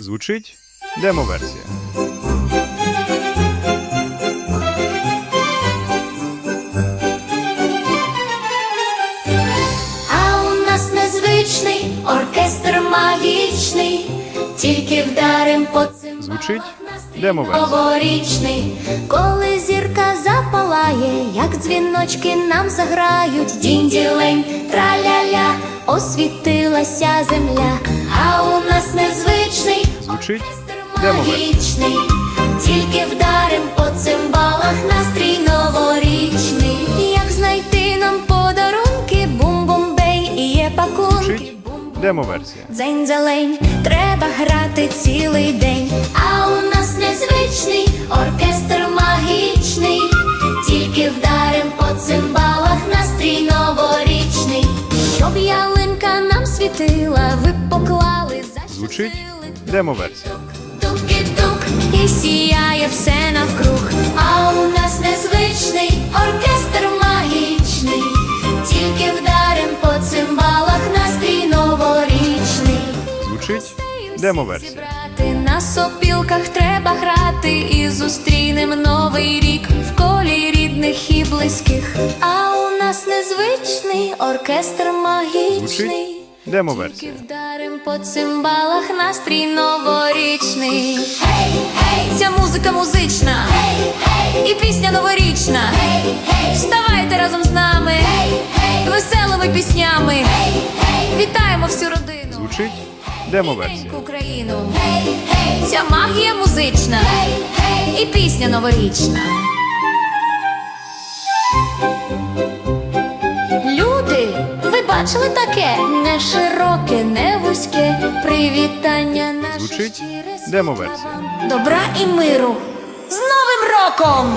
Звучить демоверсія. А у нас незвичний оркестр магічний, тільки вдарим по цим Звучить новорічний, коли зірка запалає, як дзвіночки нам заграють, дінь-ділень, траля-ля, освітилася земля, а у Звучить оркестр магічний, тільки вдарим по цимбалах настрій новорічний. Як знайти нам подарунки, бум-бум-бей і є пакунки. Звучить демоверсія. Дзень зелень, треба грати цілий день. А у нас незвичний оркестр магічний, тільки вдарим по цимбалах настрій новорічний. Щоб ялинка нам світила, ви поклали Звучить демоверсія. Тук-тук і сіяє все навкруг. А у нас незвичний оркестр магічний, тільки вдарим по цимбалах настрій новорічний. Звучить демоверсія. Зібрати на сопілках треба грати і зустрінем новий рік в колі рідних і близьких. А у нас незвичний оркестр магічний. Звучить демоверсія. Тільки вдарим по цимбалах настрій новорічний. Гей, гей, ця музика музична. Гей, гей, і пісня новорічна. Гей, гей, вставайте разом з нами. Гей, гей, веселими піснями. Гей, гей, вітаємо всю родину. Звучить демоверсія. Неньку Україну. Гей, гей, ця магія музична. Гей, гей, і пісня новорічна. Бачили таке? Не широке, не вузьке привітання наше Звучить демоверсія. Добра і миру. З Новим роком!